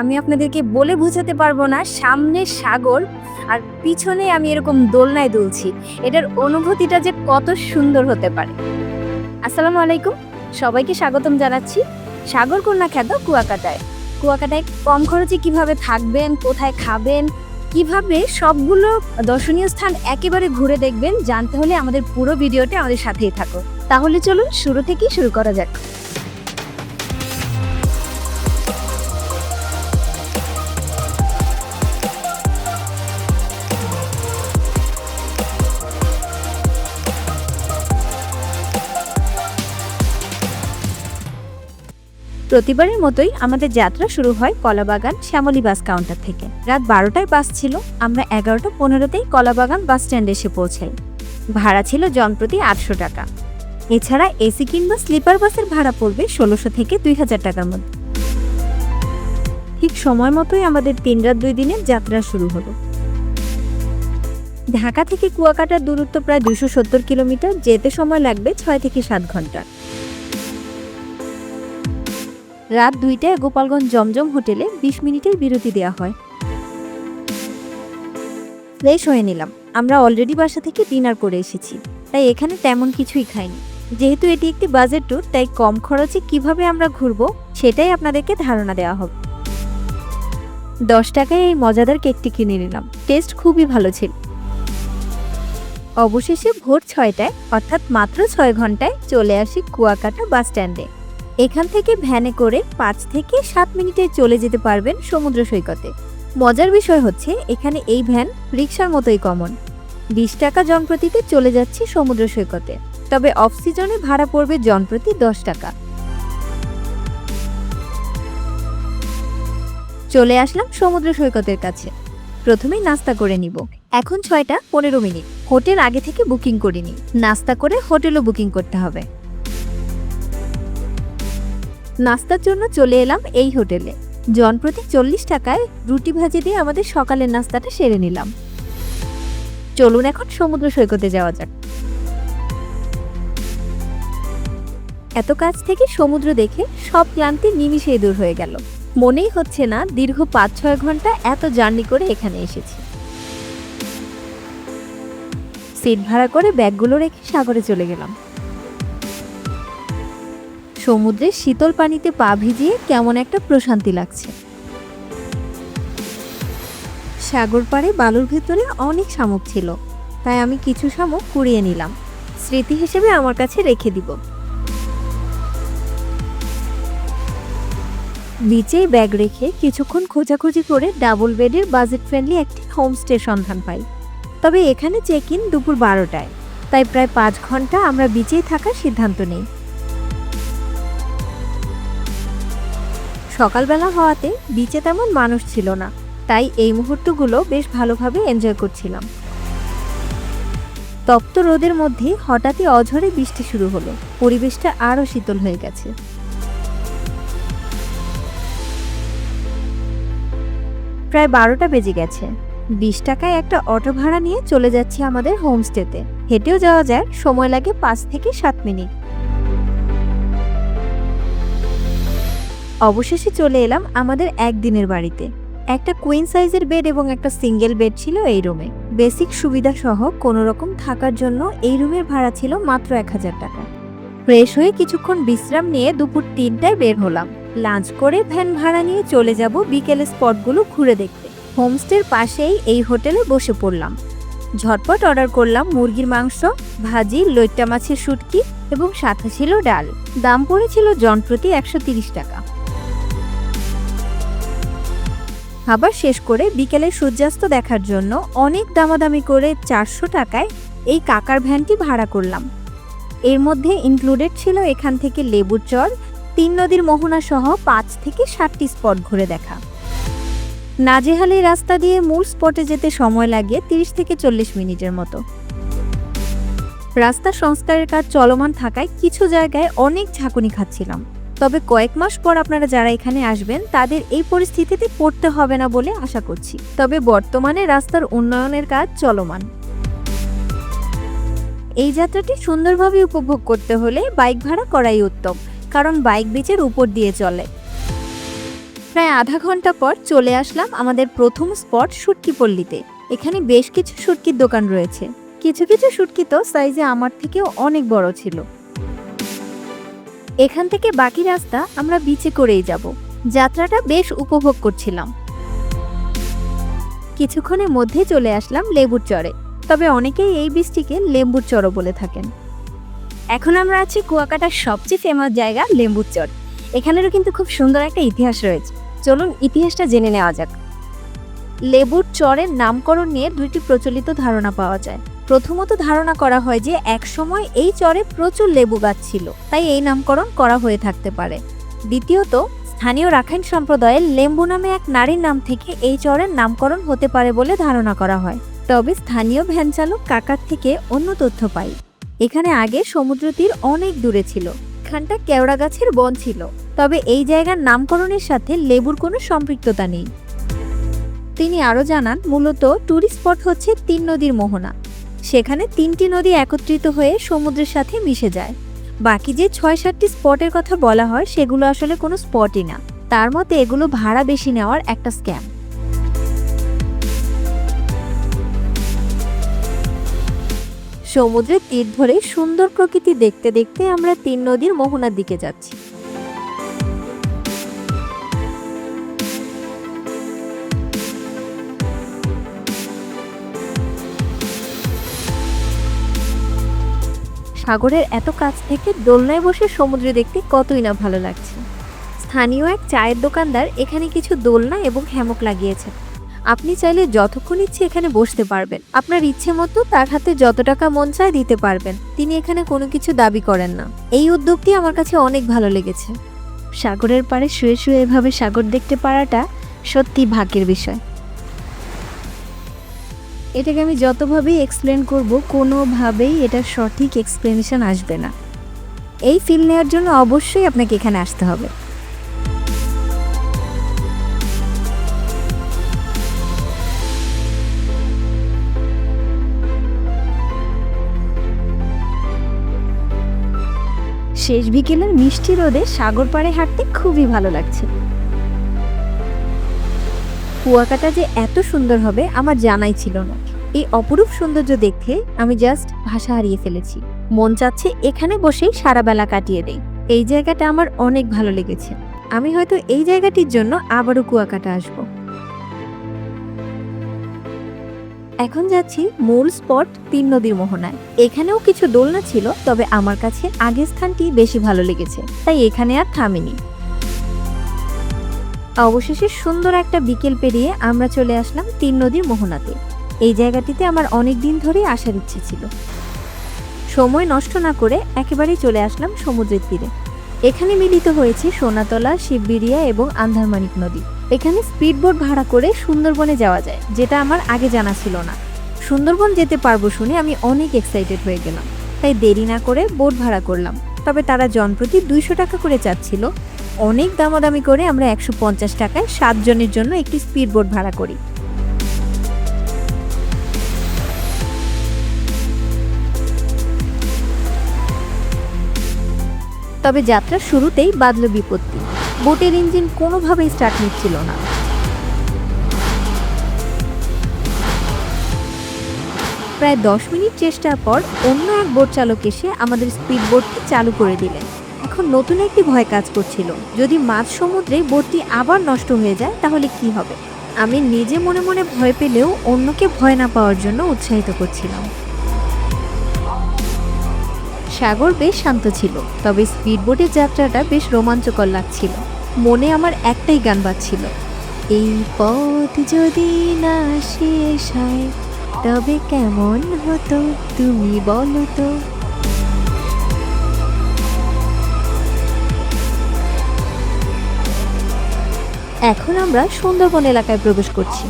আমি আপনাদেরকে বলে বোঝাতে পারব না, সামনে সাগর আর পিছনে আমি এরকম দোলনায় দুলছি। এটার অনুভূতিটা যে কত সুন্দর হতে পারে। আসসালামু আলাইকুম, সবাইকে স্বাগতম জানাচ্ছি সাগর কন্যা খ্যাত কুয়াকাটায়। কুয়াকাটায় কম খরচে কীভাবে থাকবেন, কোথায় খাবেন, কীভাবে সবগুলো দর্শনীয় স্থান একেবারে ঘুরে দেখবেন, জানতে হলে আমাদের পুরো ভিডিওটা আমাদের সাথেই থাকো তাহলে চলুন শুরু থেকেই শুরু করা যাক। প্রতিবারের মতোই আমাদের যাত্রা শুরু হয় কলাবাগান শ্যামলী বাস কাউন্টার থেকে। রাত বারোটায় বাস ছিল, আমরা এগারোটা পনেরোতেই কলাবাগান বাস স্ট্যান্ডে এসে পৌঁছাই। ভাড়া ছিল জনপ্রতি আটশো টাকা। এছাড়া এসি কিংবা স্লিপার বাসের ভাড়া পড়বে ষোলোশো থেকে দুই হাজার টাকার মধ্যে। ঠিক সময় মতোই আমাদের তিন রাত দুই দিনের যাত্রা শুরু হলো। ঢাকা থেকে কুয়াকাটার দূরত্ব প্রায় দুশো সত্তর কিলোমিটার, যেতে সময় লাগবে ছয় থেকে সাত ঘণ্টা। রাত দুইটায় গোপালগঞ্জ জমজম হোটেলে বিশ মিনিটের বিরতি দেওয়া হয়। ফ্রেশ হয়ে নিলাম। আমরা অলরেডি বাসা থেকে ডিনার করে এসেছি। তাই এখানে তেমন কিছুই খাইনি। যেহেতু এটি একটি বাজেট ট্যুর তাই কম খরচে কীভাবে আমরা ঘুরবো সেটাই আপনাদেরকে ধারণা দেওয়া হবে। দশ টাকায় এই মজাদার কেকটি কিনে নিলাম। টেস্ট খুবই ভালো ছিল। অবশেষে ভোর ছয়টায়, অর্থাৎ মাত্র ছয় ঘন্টায়, চলে আসি কুয়াকাটা বাস স্ট্যান্ডে এখান থেকে ভ্যানে করে পাঁচ থেকে সাত মিনিটে চলে যেতে পারবেন সমুদ্র সৈকতে। মজার বিষয় হচ্ছে, এখানে এই ভ্যান রিক্সার মতোই কমন বিশ টাকা জনপ্রতিতে চলে যাচ্ছে সমুদ্র সৈকতে। তবে অফ সিজনে ভাড়া পড়বে জনপ্রতি দশ টাকা। চলে আসলাম সমুদ্র সৈকতের কাছে। প্রথমেই নাস্তা করে নিব। এখন ছয়টা পনেরো মিনিট। হোটেল আগে থেকে বুকিং করিনি। নাস্তা করে হোটেলও বুকিং করতে হবে। নাস্তার জন্য চলে এলাম এই হোটেলে। জনপ্রতি চল্লিশ টাকায় রুটি ভাজি দিয়ে আমাদের সকালের নাস্তাটা সেরে নিলাম। চলুন এখন সমুদ্র সৈকতে যাওয়া যাক। এত কাছ থেকে সমুদ্র দেখে সব ক্লান্তি নিমিষেই দূর হয়ে গেল। মনেই হচ্ছে না দীর্ঘ পাঁচ ছয় ঘণ্টা এত জার্নি করে এখানে এসেছি। সিট ভাড়া করে ব্যাগগুলো রেখে সাগরে চলে গেলাম। সমুদ্রের শীতল পানিতে পা ভিজিয়ে কেমন একটা প্রশান্তি লাগছে। সাগর পাড়ে বালুর ভেতরে অনেক শামুক ছিল, তাই আমি কিছু শামুক কুড়িয়ে নিলাম। স্মৃতি হিসেবে আমার কাছে রেখে দিব। বিচেই ব্যাগ রেখে কিছুক্ষণ খোঁজাখুঁজি করে ডাবল বেডের বাজেট ফ্রেন্ডলি একটি হোমস্টে সন্ধান পাই। তবে এখানে চেক ইন দুপুর বারোটায়, তাই প্রায় পাঁচ ঘণ্টা আমরা বিচেই থাকার সিদ্ধান্ত নেই। সকালবেলা হওয়াতে বিচে তেমন মানুষ ছিল না, তাই এই মুহূর্তগুলো বেশ ভালোভাবে এনজয় করছিলাম। তপ্ত রোদের মধ্যে হঠাৎই অঝরে বৃষ্টি শুরু হলো, পরিবেশটা আরও শীতল হয়ে গেছে। প্রায় বারোটা বেজে গেছে। বিশ টাকায় একটা অটো ভাড়া নিয়ে চলে যাচ্ছি আমাদের হোমস্টেতে হেঁটেও যাওয়া যায়, সময় লাগে পাঁচ থেকে সাত মিনিট। অবশেষে চলে এলাম আমাদের একদিনের বাড়িতে। একটা কুইন সাইজের বেড এবং একটা সিঙ্গেল বেড ছিল এই রুমে বেসিক সুবিধা সহ কোনো রকম থাকার জন্য এই রুমের ভাড়া ছিল মাত্র এক হাজার টাকা। ফ্রেশ হয়ে কিছুক্ষণ বিশ্রাম নিয়ে দুপুর তিনটায় বের হলাম। লাঞ্চ করে ভ্যান ভাড়া নিয়ে চলে যাব বিকেলে স্পটগুলো ঘুরে দেখতে। হোমস্টের পাশেই এই হোটেলে বসে পড়লাম। ঝটপট অর্ডার করলাম মুরগির মাংস, ভাজি, লইট্টা মাছের শুটকি এবং সাথে ছিল ডাল। দাম পড়েছিল জনপ্রতি একশো টাকা। খাবার শেষ করে বিকেলে সূর্যাস্ত দেখার জন্য অনেক দামাদামি করে চারশো টাকায় এই কাকার ভ্যানটি ভাড়া করলাম। এর মধ্যে ইনক্লুডেড ছিল এখান থেকে লেবুর চর, তিন নদীর মোহনা সহ পাঁচ থেকে ষাটটি স্পট ঘুরে দেখা। নাজেহালি রাস্তা দিয়ে মূল স্পটে যেতে সময় লাগে তিরিশ থেকে চল্লিশ মিনিটের মতো। রাস্তা সংস্কারের কাজ চলমান থাকায় কিছু জায়গায় অনেক ঝাঁকুনি খাচ্ছিলাম। তবে কয়েক মাস পর আপনারা যারা এখানে আসবেন, তাদের এই পরিস্থিতিতে পড়তে হবে না বলে আশা করছি। তবে বর্তমানে রাস্তার উন্নয়নের কাজ চলমান। এই যাত্রাটি সুন্দরভাবে উপভোগ করতে হলে বাইক ভাড়া করাই উত্তম, কারণ বাইক বিচের উপর দিয়ে চলে। প্রায় আধা ঘণ্টা পর চলে আসলাম আমাদের প্রথম স্পট সুটকিপল্লিতে। এখানে বেশ কিছু সুটকির দোকান রয়েছে। কিছু কিছু সুটকি তো সাইজে আমার থেকেও অনেক বড় ছিল। এখান থেকে বাকি রাস্তা আমরা বিচে করেই যাব। যাত্রাটা বেশ উপভোগ করছিলাম। কিছুক্ষণের মধ্যে চলে আসলাম লেবুর চরে। তবে অনেকেই এই বীজটিকে লেম্বুর চরও বলে থাকেন। এখন আমরা আছি কুয়াকাটার সবচেয়ে ফেমাস জায়গা লেম্বুর চর। এখানেরও কিন্তু খুব সুন্দর একটা ইতিহাস রয়েছে। চলুন ইতিহাসটা জেনে নেওয়া যাক। লেবুর চরের নামকরণ নিয়ে দুইটি প্রচলিত ধারণা পাওয়া যায়। প্রথমত ধারণা করা হয় যে একসময় এই চরে প্রচুর লেবু গাছ ছিল, তাই এই নামকরণ করা হয়ে থাকতে পারে। দ্বিতীয়ত, স্থানীয় রাখাইন সম্প্রদায়ের লেম্বু নামে এক নারীর নাম থেকে এই চরের নামকরণ হতে পারে বলে ধারণা করা হয়। তবে স্থানীয় ভ্যান চালক কাকার থেকে অন্য তথ্য পাই। এখানে আগে সমুদ্র তীর অনেক দূরে ছিল, এখানটা কেওড়া গাছের বন ছিল, তবে এই জায়গার নামকরণের সাথে লেবুর কোনো সম্পৃক্ততা নেই। তিনি আরও জানান, মূলত ট্যুরিস্ট স্পট হচ্ছে তিন নদীর মোহনা। সেখানে তিনটি নদী একত্রিত হয়ে সমুদ্রের সাথে মিশে যায়। বাকি যে ছয় সাতটি স্পটের কথা বলা হয়, সেগুলো আসলে কোনো স্পটই না। তার মতে এগুলো ভাড়া বেশি নেওয়ার একটা স্ক্যাম। সমুদ্রের তীর ধরে সুন্দর প্রকৃতি দেখতে দেখতে আমরা তিন নদীর মোহনার দিকে যাচ্ছি। সাগরের এত কাছ থেকে দোলনায় বসে সমুদ্রে দেখতে কতই না ভালো লাগছে। স্থানীয় এক চায়ের দোকানদার এখানে কিছু দোলনা এবং হ্যামক লাগিয়েছে আপনি চাইলে যতক্ষণ ইচ্ছে এখানে বসতে পারবেন। আপনার ইচ্ছে মতো তার হাতে যত টাকা মন চায় দিতে পারবেন। তিনি এখানে কোনো কিছু দাবি করেন না। এই উদ্যোগটি আমার কাছে অনেক ভালো লেগেছে। সাগরের পাড়ে শুয়ে শুয়ে এভাবে সাগর দেখতে পারাটা সত্যি ভাগ্যের বিষয়। এটাকে আমি যতভাবেই এক্সপ্লেন করব, কোনোভাবেই এটার সঠিক এক্সপ্লেনেশন আসবে না। এই ফিল নেওয়ার জন্য অবশ্যই আপনাকে এখানে আসতে হবে। শেষ বিকেলের মিষ্টি রোদে সাগর পাড়ে হাঁটতে খুবই ভালো লাগছে। কুয়াকাটা যে এত সুন্দর হবে আমার জানাই ছিল না। এই অপরূপ সৌন্দর্য দেখে আমি জাস্ট ভাষা হারিয়ে ফেলেছি। মন চাচ্ছে এখানে বসেই সারা বেলা কাটিয়ে দেই। এই জায়গাটা আমার অনেক ভালো লেগেছে। আমি হয়তো এই জায়গাটির জন্য আবারও কুয়াকাটা আসব। এখন যাচ্ছি মূল স্পট তিন নদীর মোহনায়। এখানেও কিছু দোলনা ছিল, তবে আমার কাছে আগের স্থানটি বেশি ভালো লেগেছে, তাই এখানে আর থামিনি। অবশেষে সুন্দর একটা বিকেল পেরিয়ে আমরা চলে আসলাম তিন নদীর মোহনাতে। এই জায়গাটিতে আমার অনেক দিন ধরেই আসার ইচ্ছে ছিল। সময় নষ্ট না করে একেবারেই চলে আসলাম সমুদ্রের তীরে। এখানে মিলিত হয়েছে সোনাতলা, শিববিরিয়া এবং আন্ধারমানিক নদী। এখানে স্পিডবোট ভাড়া করে সুন্দরবনে যাওয়া যায়, যেটা আমার আগে জানা ছিল না। সুন্দরবন যেতে পারব শুনে আমি অনেক এক্সাইটেড হয়ে গেলাম। তাই দেরি না করে বোট ভাড়া করলাম। তবে তারা জনপ্রতি দুইশো টাকা করে চাচ্ছিল। অনেক দামাদামি করে আমরা একশো পঞ্চাশ টাকায় সাতজনের জন্য একটি স্পিড বোট ভাড়া করি। তবে যাত্রার শুরুতেই বাদল বিপত্তি। বোটের ইঞ্জিন কোনোভাবেই স্টার্ট নিচ্ছিল না। প্রায় দশ মিনিট চেষ্টার পর অন্য এক বোট চালক এসে আমাদের স্পিড বোটটি চালু করে দিলেন। এখন নতুন একটি ভয় কাজ করছিল। যদি মাঝ সমুদ্রে বোটটি আবার নষ্ট হয়ে যায়, তাহলে কি হবে? আমি নিজে মনে মনে ভয় পেলেও অন্যকে ভয় না পাওয়ার জন্য উৎসাহিত করছিলাম। সাগর বেশ শান্ত ছিল, তবে স্পিডবোটের যাত্রাটা বেশ রোমাঞ্চকর লাগছিল। মনে আমার একটাই গান বাজছিল। এই পথ যদি না শেষ হয়, তবে কেমন হতো তুমি বলো তো? এখন আমরা সুন্দরবন এলাকায় প্রবেশ করছি।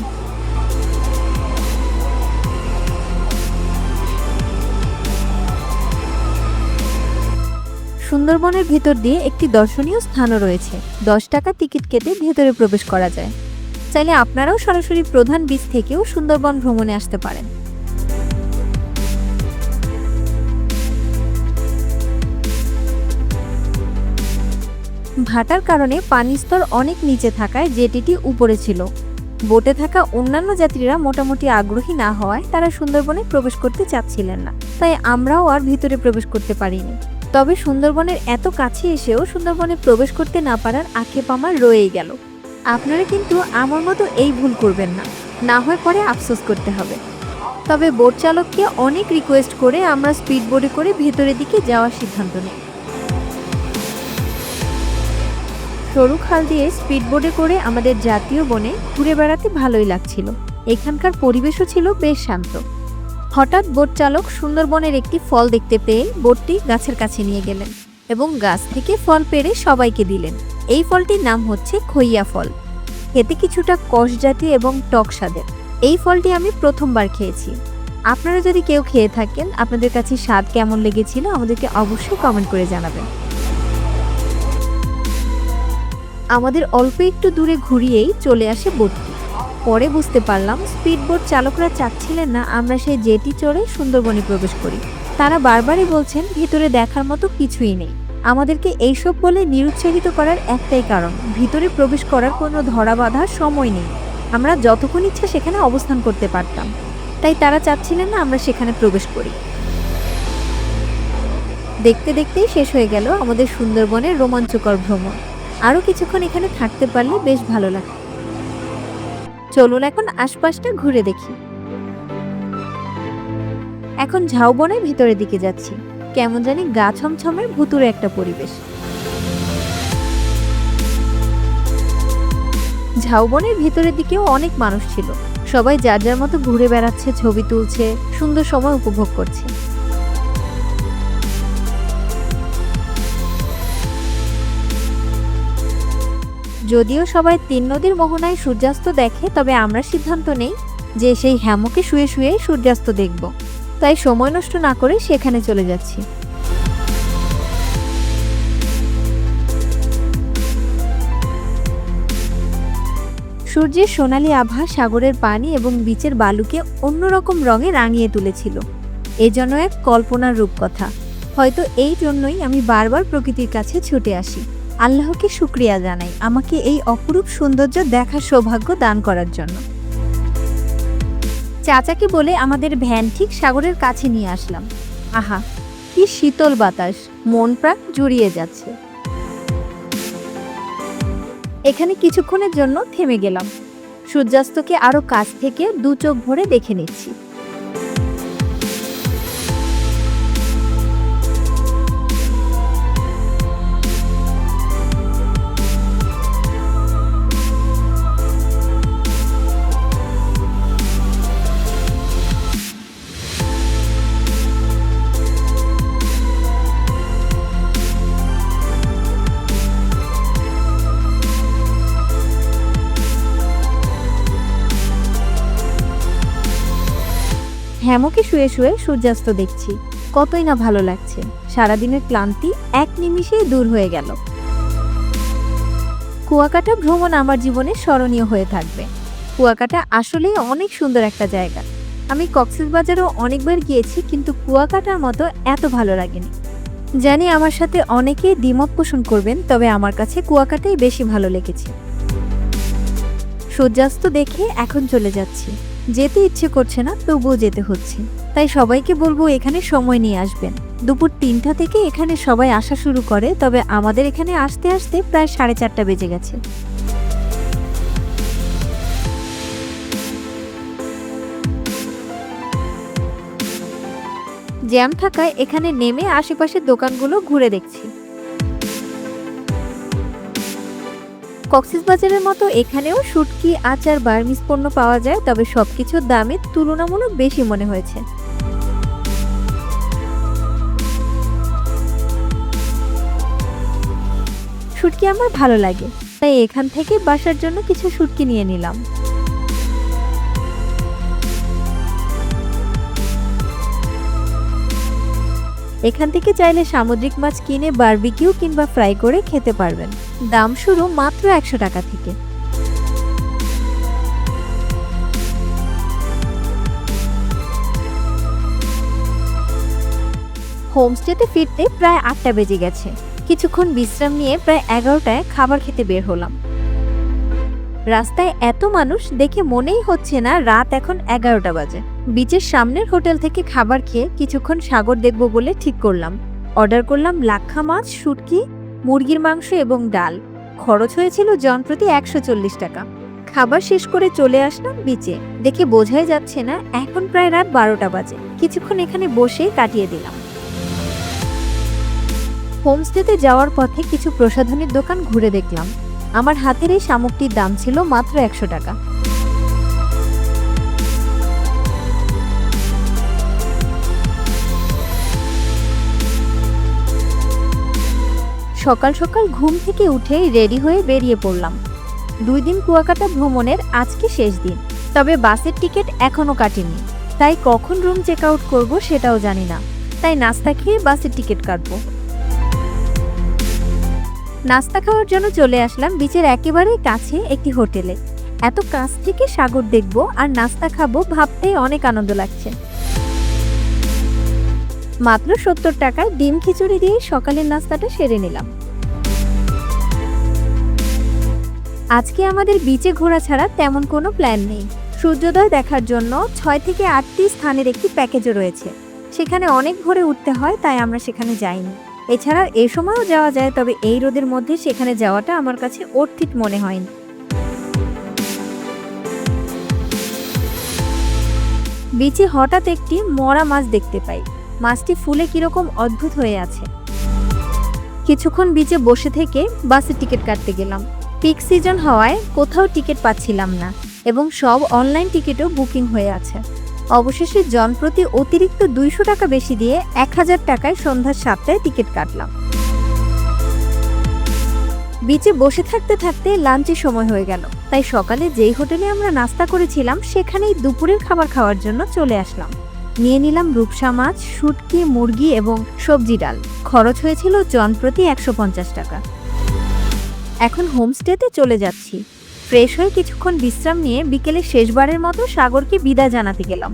সুন্দরবনের ভেতর দিয়ে একটি দর্শনীয় স্থানও রয়েছে। দশ টাকা টিকিট কেটে ভেতরে প্রবেশ করা যায়। চাইলে আপনারাও সরাসরি প্রধান বীজ থেকেও সুন্দরবন ভ্রমণে আসতে পারেন। ভাটার কারণে পানির স্তর অনেক নিচে থাকায় জেটিটি উপরে ছিল। বোটে থাকা অন্যান্য যাত্রীরা মোটামুটি আগ্রহী না হওয়ায় তারা সুন্দরবনে প্রবেশ করতে চাচ্ছিলেন না। তাই আমরাও আর ভিতরে প্রবেশ করতে পারিনি। তবে সুন্দরবনের এত কাছে এসেও সুন্দরবনে প্রবেশ করতে না পারার আক্ষেপ আমার রয়েই গেল। আপনারা কিন্তু আমার মতো এই ভুল করবেন না। না হয় পরে আফসোস করতে হবে। তবে বোট চালককে অনেক রিকোয়েস্ট করে আমরা স্পিড বোটে করে ভেতরের দিকে যাওয়ার সিদ্ধান্ত নিই। সরু খাল দিয়ে স্পিড বোটে করে আমাদের জাতীয় বনে ঘুরে বেড়াতে ভালোই লাগছিল। এখানকার পরিবেশও ছিল বেশ শান্ত। হঠাৎ বোট চালক সুন্দরবনের একটি ফল দেখতে পেয়ে বোটটি গাছের কাছে নিয়ে গেলেন এবং গাছ থেকে ফল পেড়ে সবাইকে দিলেন। এই ফলটির নাম হচ্ছে খইয়া ফল। এতে কিছুটা কষ জাতীয় এবং টক স্বাদের। এই ফলটি আমি প্রথমবার খেয়েছি। আপনারা যদি কেউ খেয়ে থাকেন, আপনাদের কাছে স্বাদ কেমন লেগেছিল আমাদেরকে অবশ্যই কমেন্ট করে জানাবেন। আমাদের অল্প একটু দূরে ঘুরিয়েই চলে আসে বোটটি। পরে বুঝতে পারলাম স্পিড বোট চালকরা চাচ্ছিলেন না আমরা সেই জেটি চড়ে সুন্দরবনে প্রবেশ করি। তারা বারবারই বলছেন, ভিতরে দেখার মতো কিছুই নেই। আমাদেরকে এইসব বলে নিরুৎসাহিত করার একটাই কারণ, ভিতরে প্রবেশ করার কোনো ধরা বাঁধার সময় নেই। আমরা যতক্ষণ ইচ্ছা সেখানে অবস্থান করতে পারতাম। তাই তারা চাচ্ছিলেন না আমরা সেখানে প্রবেশ করি। দেখতে দেখতেই শেষ হয়ে গেল আমাদের সুন্দরবনের রোমাঞ্চকর ভ্রমণ। আরও কিছুক্ষণ এখানে থাকতে পারলে বেশ ভালো লাগে চলুন এখন আশপাশটা ঘুরে দেখি। এখন ঝাউবনের ভিতরের দিকে যাচ্ছি। কেমন জানি গা ছমছমের ভুতুরে একটা পরিবেশ। ঝাউবনের ভিতরের দিকেও অনেক মানুষ ছিল। সবাই যার যার মতো ঘুরে বেড়াচ্ছে, ছবি তুলছে, সুন্দর সময় উপভোগ করছে। যদিও সবাই তিন নদীর মোহনায় সূর্যাস্ত দেখে, তবে আমরা সিদ্ধান্ত নেই যে সেই হ্যামকে শুয়ে শুয়ে সূর্যাস্ত দেখব। তাই সময় নষ্ট না করে সেখানে চলে যাচ্ছি। সূর্যের সোনালী আভা সাগরের পানি এবং বিচের বালুকে অন্যরকম রঙে রাঙিয়ে তুলেছিল। এ যেন এক কল্পনার রূপকথা। হয়তো এই জন্যই আমি বারবার প্রকৃতির কাছে ছুটে আসি। আল্লাহকে শুক্রিয়া জানাই আমাকে এই অপরূপ সৌন্দর্য দেখার সৌভাগ্য দান করার জন্য। চাচাকে বলে আমাদের ভ্যান ঠিক সাগরের কাছে নিয়ে আসলাম। আহা, কি শীতল বাতাস, মন প্রাণ জুড়িয়ে যাচ্ছে। এখানে কিছুক্ষণের জন্য থেমে গেলাম। সূর্যাস্তকে আরও কাছ থেকে দু চোখ ভরে দেখে নিচ্ছি। হ্যামকে শুয়ে শুয়ে সূর্যাস্ত দেখছি। কতই না ভালো লাগছে। সারাদিনের ক্লান্তি এক নিমিষে দূর হয়ে গেল। কুয়াকাটা ভ্রমণ আমার জীবনে স্মরণীয় হয়ে থাকবে। কুয়াকাটা আসলেই অনেক সুন্দর একটা জায়গা। আমি কক্সবাজারও অনেকবার গিয়েছি, কিন্তু কুয়াকাটার মতো এত ভালো লাগেনি। জানি আমার সাথে অনেকে দ্বিমত পোষণ করবেন, তবে আমার কাছে কুয়াকাটাই বেশি ভালো লেগেছে। সূর্যাস্ত দেখে এখন চলে যাচ্ছি। যেতে ইচ্ছে করছে না, তবুও যেতে হচ্ছে। তাই সবাইকে বলব এখানে সময় নিয়ে আসবেন। দুপুর তিনটা থেকে এখানে সবাই আসা শুরু করে, তবে আমাদের এখানে আসতে আসতে প্রায় সাড়ে চারটা বেজে গেছে। জ্যাম থাকায় এখানে নেমে আশেপাশের দোকানগুলো ঘুরে দেখছি। কক্সবাজারের মতো এখানেও শুটকি, আচার বার্মিস পণ্য পাওয়া যায়, তবে সবকিছুর দামে তুলনামূলক বেশি মনে হয়েছে। শুটকি আমার ভালো লাগে, তাই এখান থেকে বাসার জন্য কিছু শুটকি নিয়ে নিলাম। এখান থেকে চাইলে সামুদ্রিক মাছ কিনে বারবিকিউ কিংবা ফ্রাই করে খেতে পারবেন। দাম শুরু মাত্র একশো টাকা থেকে। হোমস্টেতে ফিরতে প্রায় আটটা বেজে গেছে। কিছুক্ষণ বিশ্রাম নিয়ে প্রায় এগারোটায় খাবার খেতে বের হলাম। রাস্তায় এত মানুষ দেখে মনেই হচ্ছে না রাত এখন এগারোটা বাজে। বিচের সামনের হোটেল থেকে খাবার খেয়ে কিছুক্ষণ সাগর দেখব বলে ঠিক করলাম। অর্ডার করলাম লাক্ষা মাছ, শুটকি, মুরগির মাংস এবং ডাল। খরচ হয়েছিল জনপ্রতি একশো চল্লিশ টাকা। খাবার শেষ করে চলে আসলাম বিচে। দেখে বোঝাই যাচ্ছে না এখন প্রায় রাত বারোটা বাজে। কিছুক্ষণ এখানে বসে কাটিয়ে দিলাম। হোমস্টেতে যাওয়ার পথে কিছু প্রসাধনীর দোকান ঘুরে দেখলাম। আমার হাতের এই শামুকটির দাম ছিল মাত্র একশো টাকা। সকাল সকাল ঘুম থেকে উঠে রেডি হয়ে বেরিয়ে পড়লাম। দুই দিন কুয়াকাটা ভ্রমণের আজকে শেষ দিন, তবে বাসের টিকিট এখনও কাটিনি। তাই কখন রুম চেক আউট করব সেটাও জানি না। তাই নাস্তা খেয়ে বাসের টিকিট কাটবো। নাস্তা খাওয়ার জন্য চলে আসলাম বিচের একেবারে কাছে একটি হোটেলে। এত কাছ থেকে সাগর দেখব আর নাস্তা খাব ভাবতেই অনেক আনন্দ লাগছে। মাত্র সত্তর টাকায় ডিম খিচুড়ি দিয়ে সকালের নাস্তাটা সেরে নিলাম। আজকে আমাদের বিচে ঘোরা ছাড়া তেমন কোনো প্ল্যান নেই। সূর্যোদয় দেখার জন্য ছয় থেকে আটটি স্থানের একটি প্যাকেজও রয়েছে। সেখানে অনেক ভোরে উঠতে হয়, তাই আমরা সেখানে যাইনি। এছাড়া এ সময়ও যাওয়া যায়, তবে এই রোদের মধ্যে সেখানে যাওয়াটা আমার কাছে অর্থিত মনে হয়নি বিচে হঠাৎ একটি মরা মাছ দেখতে পাই। মাছটি ফুলে কীরকম অদ্ভুত হয়ে আছে। কিছুক্ষণ বিচে বসে থেকে বাসে টিকিট কাটতে গেলাম। পিক সিজন হওয়ায় কোথাও টিকিট পাচ্ছিলাম না এবং সব অনলাইন টিকিটও বুকিং হয়ে আছে। অবশেষে জনপ্রতি অতিরিক্ত দুইশো টাকা বেশি দিয়ে এক হাজার টাকায় সন্ধ্যা সাতটায় টিকিট কাটলাম। বিচে বসে থাকতে থাকতে লাঞ্চের সময় হয়ে গেল। তাই সকালে যেই হোটেলে আমরা নাস্তা করেছিলাম, সেখানেই দুপুরের খাবার খাওয়ার জন্য চলে আসলাম। নিয়ে নিলাম রূপসা মাছ, শুটকি, মুরগি এবং সবজি ডাল। খরচ হয়েছিল জনপ্রতি একশো পঞ্চাশ টাকা। এখন হোমস্টেতে চলে যাচ্ছি। ফ্রেশ হয়ে কিছুক্ষণ বিশ্রাম নিয়ে বিকেলে শেষবারের মতো সাগরকে বিদায় জানাতে গেলাম।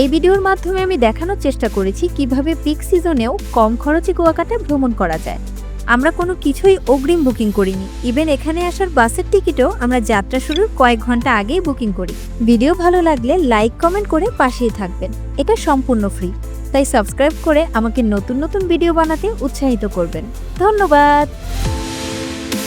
এই ভিডিওর মাধ্যমে আমি দেখানোর চেষ্টা করেছি কীভাবে পিক সিজনেও কম খরচে কুয়াকাটা ভ্রমণ করা যায়। আমরা কোনো কিছুই অগ্রিম বুকিং করিনি। ইভেন এখানে আসার বাসের টিকিটও আমরা যাত্রা শুরুর কয়েক ঘণ্টা আগেই বুকিং করি। ভিডিও ভালো লাগলে লাইক, কমেন্ট করে পাশেই থাকবেন। এটা সম্পূর্ণ ফ্রি। তাই সাবস্ক্রাইব করে আমাকে নতুন নতুন ভিডিও বানাতে উৎসাহিত করবেন। ধন্যবাদ!